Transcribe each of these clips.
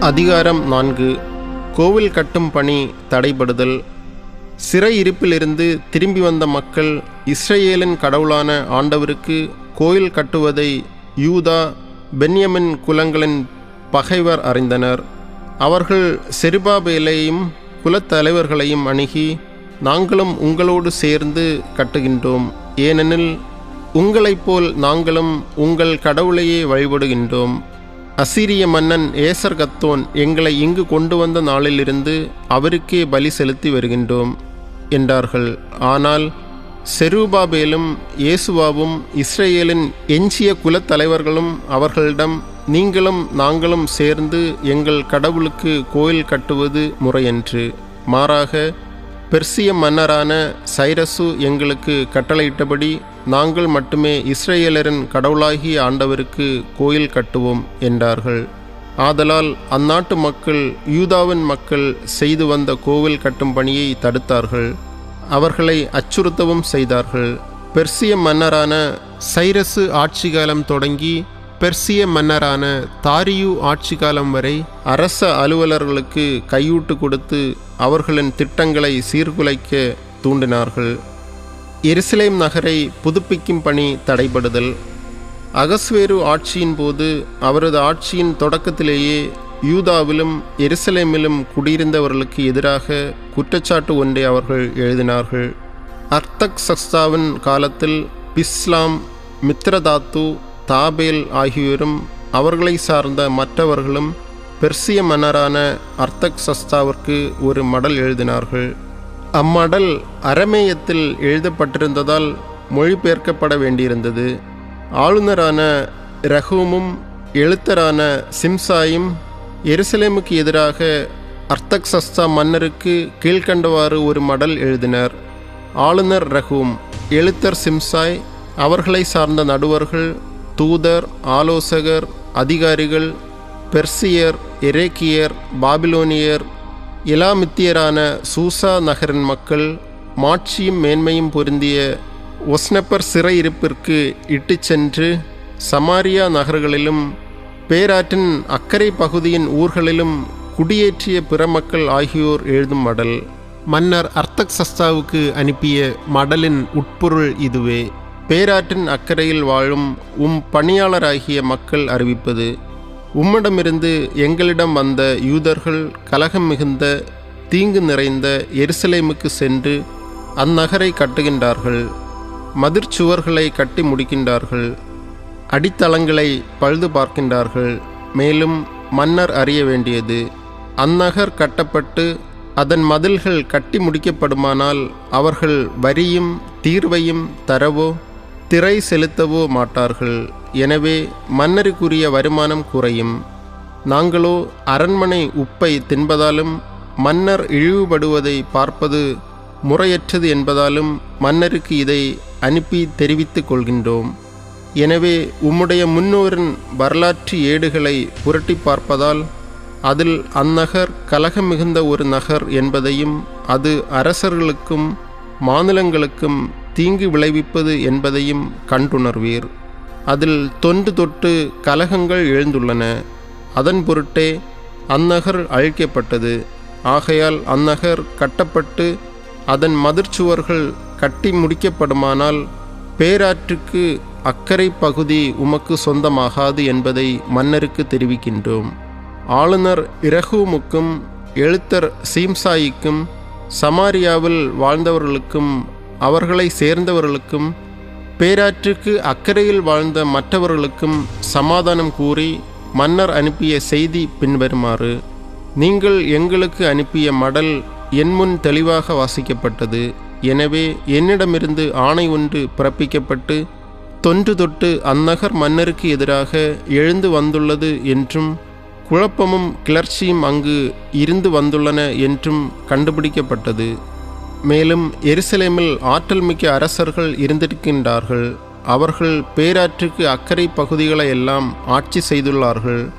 அதிகாரம் நான்கு. கோவில் கட்டும் பணி தடைபடுதல். சிறையிருப்பிலிருந்து திரும்பி வந்த மக்கள் இஸ்ரேலின் கடவுளான ஆண்டவருக்கு கோயில் கட்டுவதை யூதா பென்யமின் குலங்களின் பகைவர் அறிந்தனர். அவர்கள் செருபாபேலையும் குலத்தலைவர்களையும் அணுகி நாங்களும் உங்களோடு சேர்ந்து கட்டுகின்றோம். ஏனெனில் உங்களைப் போல் நாங்களும் உங்கள் கடவுளையே வழிபடுகின்றோம். அசீரிய மன்னன் ஏசர் கத்தோன் எங்களை இங்கு கொண்டு வந்த நாளிலிருந்து அவருக்கே பலி செலுத்தி வருகின்றோம் என்றார்கள். ஆனால் செருபாபேலும் இயேசுவாவும் இஸ்ரேலின் எஞ்சிய குலத்தலைவர்களும் அவர்களிடம் நீங்களும் நாங்களும் சேர்ந்து எங்கள் கடவுளுக்கு கோயில் கட்டுவது முறையன்று. மாறாக பெர்சிய மன்னரான சைரசு எங்களுக்கு கட்டளையிட்டபடி நாங்கள் மட்டுமே இஸ்ரேலரின் கடவுளாகிய ஆண்டவருக்கு கோயில் கட்டுவோம் என்றார்கள். ஆதலால் அந்நாட்டு மக்கள் யூதாவின் மக்கள் செய்து வந்த கோவில் கட்டும் பணியை தடுத்தார்கள். அவர்களை அச்சுறுத்தவும் செய்தார்கள். பெர்சிய மன்னரான சைரசு ஆட்சி காலம் தொடங்கி பெர்சிய மன்னரான தாரியு ஆட்சி காலம் வரை அரச அலுவலர்களுக்கு கையூட்டு கொடுத்து அவர்களின் திட்டங்களை சீர்குலைக்க தூண்டினார்கள். எருசலேம் நகரை புதுப்பிக்கும் பணி தடைபடுதல். அகஸ்வேரு ஆட்சியின் போது அவரது ஆட்சியின் தொடக்கத்திலேயே யூதாவிலும் எருசலேமிலும் குடியிருந்தவர்களுக்கு எதிராக குற்றச்சாட்டு ஒன்றை அவர்கள் எழுதினார்கள். அர்த்தக் சஸ்தாவின் காலத்தில் பிஸ்லாம் மித்ரதாத்து தாபேல் ஆகியோரும் அவர்களை சார்ந்த மற்றவர்களும் பெர்சிய மன்னரான அர்த்தக் சஸ்தாவிற்கு ஒரு மடல் எழுதினார்கள். அம்மடல் அரமேயத்தில் எழுதப்பட்டிருந்ததால் மொழிபெயர்க்கப்பட வேண்டியிருந்தது. ஆளுநரான ரஹூமும் எழுத்தரான சிம்சாயும் எருசலேமுக்கு எதிராக அர்த்தக் சஸ்தா மன்னருக்கு கீழ்கண்டவாறு ஒரு மடல் எழுதினர். ஆளுநர் ரஹூம் எழுத்தர் சிம்சாய் அவர்களை சார்ந்த நடுவர்கள் தூதர் ஆலோசகர் அதிகாரிகள் பெர்சியர் எரேக்கியர் பாபிலோனியர் இலாமித்தியரான சூசா நகரின் மக்கள் மாட்சியும் மேன்மையும் பொருந்திய ஒஸ்னப்பர் சிறையிருப்பிற்கு இட்டு சென்று சமாரியா நகர்களிலும் பேராற்றின் அக்கறை பகுதியின் ஊர்களிலும் குடியேற்றிய பிற மக்கள் ஆகியோர் எழுதும் மடல். மன்னர் அர்த்தக் சஸ்தாவுக்கு அனுப்பிய மடலின் உட்பொருள் இதுவே. பேராற்றின் அக்கறையில் வாழும் உம் பணியாளராகிய மக்கள் அறிவிப்பது. உம்மிடமிருந்து எங்களிடம் வந்த யூதர்கள் கலகம் மிகுந்த தீங்கு நிறைந்த எருசலேமுக்கு சென்று அந்நகரை கட்டுகின்றார்கள். மதிர்ச்சுவர்களை கட்டி முடிக்கின்றார்கள். அடித்தளங்களை பழுது பார்க்கின்றார்கள். மேலும் மன்னர் அறிய வேண்டியது அந்நகர் கட்டப்பட்டு அதன் மதில்கள் கட்டி முடிக்கப்படுமானால் அவர்கள் வரியும் தீர்வையும் தரவோ திரை செலுத்தவோ மாட்டார்கள். எனவே மன்னருக்குரிய வருமானம் குறையும். நாங்களோ அரண்மனை உப்பை தின்பதாலும் மன்னர் இழிவுபடுவதை பார்ப்பது முறையற்றது என்பதாலும் மன்னருக்கு இதை அனுப்பி தெரிவித்துக் கொள்கின்றோம். எனவே உம்முடைய முன்னோரின் வரலாற்று ஏடுகளை புரட்டி பார்ப்பதால் அதில் அந்நகர் கலகம் மிகுந்த ஒரு நகர் என்பதையும் அது அரசர்களுக்கும் மாநிலங்களுக்கும் தீங்கு விளைவிப்பது என்பதையும் கண்டுணர்வீர். அதில் தொன்று தொட்டு கலகங்கள் எழுந்துள்ளன. அதன் பொருட்டே அந்நகர் அழிக்கப்பட்டது. ஆகையால் அந்நகர் கட்டப்பட்டு அதன் மதிர்ச்சுவர்கள் கட்டி முடிக்கப்படுமானால் பேராற்றுக்கு அக்கறை பகுதி உமக்கு சொந்தமாகாது என்பதை மன்னருக்கு தெரிவிக்கின்றோம். ஆளுநர் இரஹூமுக்கும் எழுத்தர் சீம்சாயிக்கும் சமாரியாவில் வாழ்ந்தவர்களுக்கும் அவர்களை சேர்ந்தவர்களுக்கும் பேராற்றுக்கு அக்கறையில் வாழ்ந்த மற்றவர்களுக்கும் சமாதானம் கூறி மன்னர் அனுப்பிய செய்தி பின்வருமாறு நீங்கள் எங்களுக்கு அனுப்பிய மடல் என் முன் தெளிவாக வாசிக்கப்பட்டது. எனவே என்னிடமிருந்து ஆணை ஒன்று பிறப்பிக்கப்பட்டு தொன்று தொட்டு அந்நகர் மன்னருக்கு எதிராக எழுந்து வந்துள்ளது என்றும் குழப்பமும் கிளர்ச்சியும் அங்கு இருந்து வந்துள்ளன என்றும் கண்டுபிடிக்கப்பட்டது. மேலும் எருசலேமில் ஆற்றல் மிக்க அரசர்கள் இருந்திருக்கின்றார்கள். அவர்கள் பேராற்றுக்கு அக்கறை பகுதிகளை எல்லாம் ஆட்சி செய்துள்ளார்கள்.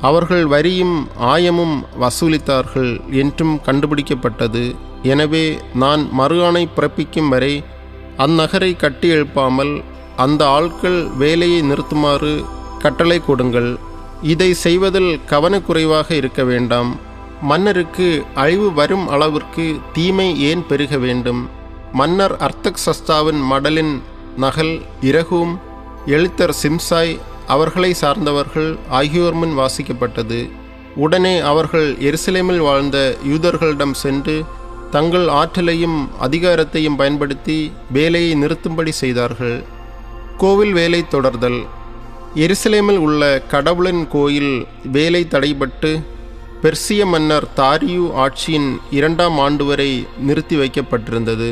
அவர்கள் வரியும் ஆயமும் வசூலித்தார்கள் என்றும் கண்டுபிடிக்கப்பட்டது. எனவே நான் மறு ஆணை பிறப்பிக்கும் வரை அந்நகரை கட்டி எழுப்பாமல் அந்த ஆட்கள் வேலையை நிறுத்துமாறு கட்டளை கொடுங்கள். இதை செய்வதில் கவனக்குறைவாக இருக்க வேண்டாம். மன்னருக்கு அழிவு வரும் அளவிற்கு தீமை ஏன் பெருக வேண்டும்? மன்னர் அர்த்தக் சஸ்தாவின் மடலின் நகல் இரகும் எழுத்தர் சிம்சாய் அவர்களை சார்ந்தவர்கள் ஆகியோர் முன் வாசிக்கப்பட்டது. உடனே அவர்கள் எருசலேமில் வாழ்ந்த யூதர்களிடம் சென்று தங்கள் ஆற்றலையும் அதிகாரத்தையும் பயன்படுத்தி வேலையை நிறுத்தும்படி செய்தார்கள். கோவில் வேலை தொடர்தல். எருசலேமில் உள்ள கடவுளின் கோயில் வேலை தடைபட்டு பெர்சிய மன்னர் தாரியு ஆட்சியின் இரண்டாம் ஆண்டு வரை நிறுத்தி வைக்கப்பட்டிருந்தது.